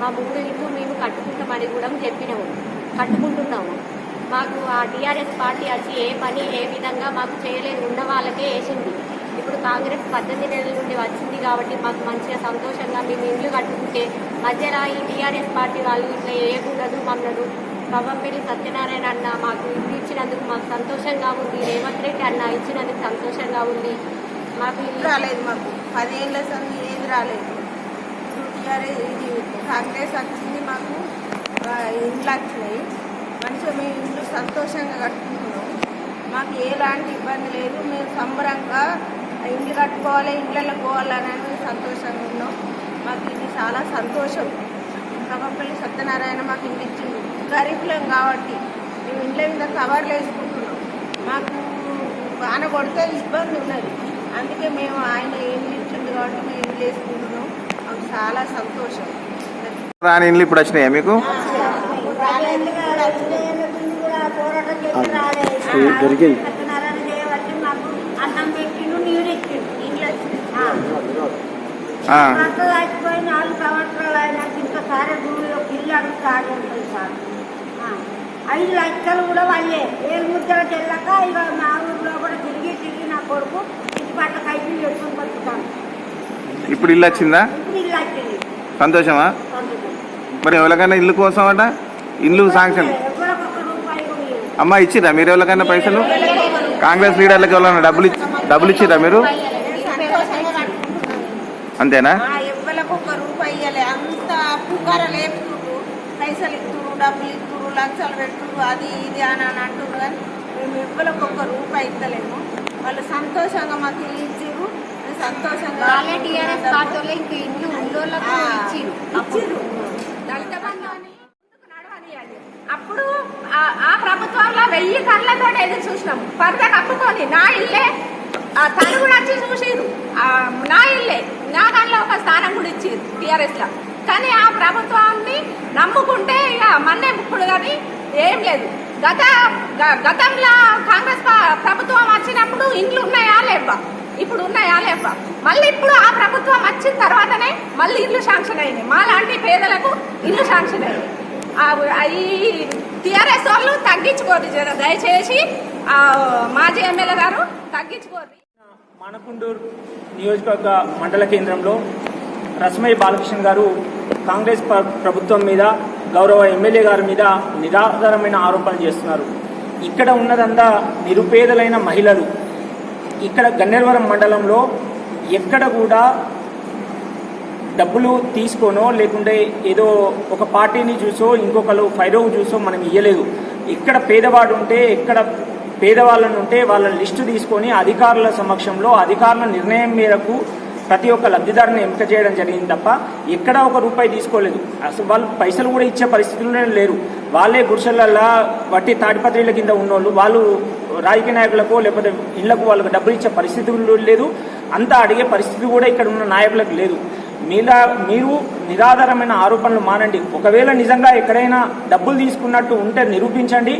మా మూడు ఇల్లు మేము కట్టుకుంటామని కూడా చెప్పినాము. కట్టుకుంటున్నాము. మాకు ఆ టీఆర్ఎస్ పార్టీ వచ్చి ఏ పని ఏ విధంగా మాకు చేయలేదు ఉన్న వాళ్ళకే వేసింది. ఇప్పుడు కాంగ్రెస్ పద్దెనిమిది నెలల నుండి వచ్చింది కాబట్టి మాకు మంచిగా సంతోషంగా మేము ఇల్లు కట్టుకుంటే మధ్యలో ఈ టీఆర్ఎస్ పార్టీ వాళ్ళు ఇట్లా వేయకూడదు మమ్మల్ని కవ్వంపల్లి సత్యనారాయణ అన్న మాకు ఇల్లు ఇచ్చినందుకు మాకు సంతోషంగా ఉంది. రేవంత్ రెడ్డి అన్న ఇచ్చినందుకు సంతోషంగా ఉంది. మాకు ఇల్లు రాలేదు మాకు. పదేళ్ళ సంది ఏది రాలేదు. టీఆర్ఎస్ ఇది కాంగ్రెస్ వచ్చింది మాకు ఇండ్లు వచ్చినాయి. మంచిగా మేము ఇండ్లు సంతోషంగా కట్టుకుంటున్నాం. మాకు ఎలాంటి ఇబ్బంది లేదు. మేము సంబరంగా ఇండ్లు కట్టుకోవాలి ఇండ్లలో పోవాలని సంతోషంగా ఉన్నాం. మాకు ఇది చాలా సంతోషం. కవ్వంపల్లి సత్యనారాయణ మాకు ఇండ్లు ఇచ్చింది గరీబులం కాబట్టి మేము ఇండ్ల మీద కవర్లు వేసుకుంటున్నాం. మాకు వాన కొడితే ఇబ్బంది ఉన్నది. అందుకే మేము ఆయన ఇల్లు కాబట్టి మేము ఇల్లు వేసుకుంటున్నాం మాకు చాలా సంతోషం. రాని ఇండ్లు ఇప్పుడు వచ్చినాయా మీకు? అన్నం పెట్టిండు నీరు ఇచ్చిండు ఇంట్లో మాకు అయిపోయి నాలుగు సంవత్సరాలు అయినాక ఇంకోసారి భూమిలో పిల్లలు స్టార్ట్ ఉంటుంది సార్. ఐదు లక్షలు కూడా వాళ్ళే ఏడు ముద్దలకు వెళ్ళాక ఇక మా ఊర్లో కూడా తిరిగి తిరిగి నా కొడుకు ఇంటి పట్ల కైపు చేసుకుని బతుకుతాను ఇప్పుడు ఇల్లు వచ్చిందా? సంతోషమా? మరి ఎవరికైనా ఇల్లు కోసం అట ఇల్లు శాంక్షన్. అమ్మ ఇచ్చిరా మీరు ఎవరికైనా పైసలు? కాంగ్రెస్ లీడర్లకు ఎవరైనా డబ్బులు డబ్బులు ఇచ్చిరా మీరు? అంతేనా? పైసలు ఇస్తురు డబ్బులు ఇస్తురు లక్షలు పెట్టురు అది ఇది అని అని అంటున్నారు కానీ మేము ఎవ్వలకు ఒక రూపాయి ఇస్తలేము వాళ్ళు సంతోషంగా మాకు సంతోషంగా వాళ్ళే టీఆర్ఎస్ ఇంక దళిత బంధు అని. అప్పుడు ఆ- ప్రభుత్వంలో వెయ్యి కళ్ళతో ఎదురు చూసినాం. పరద కప్పుకొని నా ఇల్లే ఆ తను కూడా వచ్చి చూసిరు నా ఇల్లే నా దాంట్లో ఒక స్థానం కూడా ఇచ్చిరు టీఆర్ఎస్లో కానీ ఆ ప్రభుత్వాన్ని నమ్ముకుంటే ఇక మన్నే ముక్కుడు కానీ ఏం లేదు. గత గతంలో కాంగ్రెస్ ప్రభుత్వం వచ్చినప్పుడు ఇండ్లు ఉన్నాయా లేవా? ఇప్పుడు ఉన్నాయా లేవా? మళ్ళీ ఇప్పుడు ఆ ప్రభుత్వం వచ్చిన తర్వాతనే మళ్ళీ ఇల్లు శాంక్షన్ అయింది. మా లాంటి పేదలకు ఇల్లు శాంక్షన్ అయింది. ఈ టీఆర్ఎస్ వాళ్ళు తగ్గించుకోరు జర. దయచేసి మాజీ ఎమ్మెల్యే గారు తగ్గించుకోరు మనకుండూరు నియోజకవర్గ మండల కేంద్రంలో రస్మయ్య బాలకృష్ణ గారు కాంగ్రెస్ ప్రభుత్వం మీద గౌరవ ఎమ్మెల్యే గారి మీద నిరాధారమైన ఆరోపణలు చేస్తున్నారు. ఇక్కడ ఉన్నదంతా నిరుపేదలైన మహిళలు. ఇక్కడ గన్నేరవరం మండలంలో ఎక్కడ కూడా డబ్బులు తీసుకోనో లేకుంటే ఏదో ఒక పార్టీని చూసో ఇంకొకరు ఫైరో చూసో మనం ఇయ్యలేదు. ఇక్కడ పేదవాడు ఉంటే ఎక్కడ పేదవాళ్ళనుంటే వాళ్ళ లిస్టు తీసుకొని అధికారుల సమక్షంలో అధికారుల నిర్ణయం మేరకు ప్రతి ఒక్క లబ్ధిదారుని ఎంపిక చేయడం జరిగింది తప్ప ఎక్కడ ఒక రూపాయి తీసుకోలేదు. అసలు వాళ్ళు పైసలు కూడా ఇచ్చే పరిస్థితుల్లోనే లేరు. వాళ్ళే గుడిసెలల్లా వట్టి తాడిపత్రిల కింద ఉన్నోళ్ళు వాళ్ళు రాజకీయ నాయకులకు లేకపోతే ఇళ్ళకు వాళ్ళకు డబ్బులు ఇచ్చే పరిస్థితులు లేదు. అంతా అడిగే పరిస్థితి కూడా ఇక్కడ ఉన్న నాయకులకు లేదు. మీలా మీరు నిరాధారమైన ఆరోపణలు మానండి. ఒకవేళ నిజంగా ఎక్కడైనా డబ్బులు తీసుకున్నట్టు ఉంటే నిరూపించండి.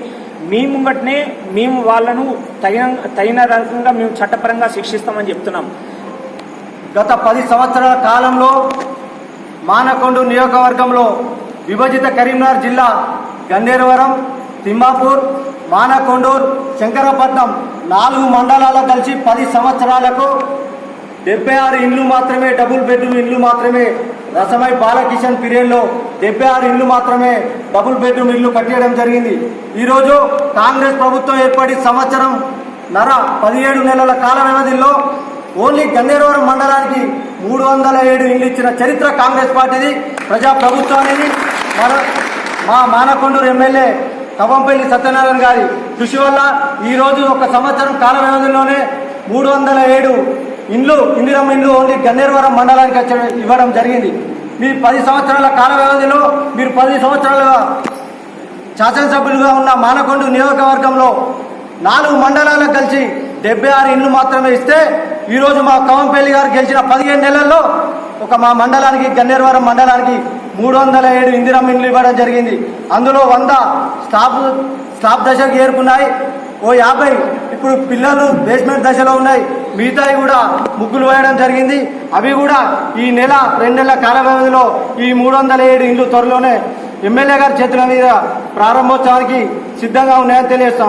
మీ ముంగట్నే మేము వాళ్ళను తగిన తగిన రకంగా మేము చట్టపరంగా శిక్షిస్తామని చెప్తున్నాం. గత పది సంవత్సరాల కాలంలో మానకొండ నియోజకవర్గంలో విభజిత కరీంనగర్ జిల్లా గన్నేరవరం తిమ్మాపూర్ మానకొండూర్ శంకరపట్నం నాలుగు మండలాలు కలిసి పది సంవత్సరాలకు డెబ్బై ఆరు ఇండ్లు మాత్రమే డబుల్ బెడ్రూమ్ ఇండ్లు మాత్రమే రసమై బాలకిషన్ పీరియడ్లో డెబ్బై ఆరు ఇండ్లు మాత్రమే డబుల్ బెడ్రూమ్ ఇల్లు కట్టేయడం జరిగింది. ఈరోజు కాంగ్రెస్ ప్రభుత్వం ఏర్పడి సంవత్సరం నర పదిహేడు నెలల కాల వ్యవధిలో ఓన్లీ గన్నేరవరం మండలానికి మూడు వందల ఏడు ఇల్లు ఇచ్చిన చరిత్ర కాంగ్రెస్ పార్టీది ప్రజా ప్రభుత్వానికి మన మా మానకొండూరు ఎమ్మెల్యే కవంపల్లి సత్యనారాయణ గారి కృషి వల్ల ఈరోజు ఒక సంవత్సరం కాల వ్యవధిలోనే మూడు వందల ఏడు ఇండ్లు ఇందిరమ్మ ఇండ్లు ఓన్లీ గన్నేరవరం మండలానికి ఇవ్వడం జరిగింది. మీ పది సంవత్సరాల కాల వ్యవధిలో మీరు పది సంవత్సరాలుగా శాసనసభ్యులుగా ఉన్న మానకొండ నియోజకవర్గంలో నాలుగు మండలాలకు కలిసి డెబ్బై ఆరు ఇండ్లు మాత్రమే ఇస్తే ఈరోజు మా కవంపల్లి గారు గెలిచిన పదిహేను నెలల్లో ఒక మా మండలానికి గన్నేరవరం మండలానికి మూడు వందల ఏడు ఇందిరమ్మ ఇండ్లు ఇవ్వడం జరిగింది. అందులో వంద స్టాఫ్ స్టాఫ్ దశకు చేరుకున్నాయి. ఓ యాభై ఇప్పుడు పిల్లలు బేస్మెంట్ దశలో ఉన్నాయి. మిగతాయి కూడా ముగ్గులు వేయడం జరిగింది. అవి కూడా ఈ నెల రెండు నెలల కాల వ్యవధిలో ఈ మూడు వందల ఏడు ఇండ్లు త్వరలోనే ఎమ్మెల్యే గారి చేతుల మీద ప్రారంభోత్సవానికి సిద్ధంగా ఉన్నాయని తెలియజేస్తా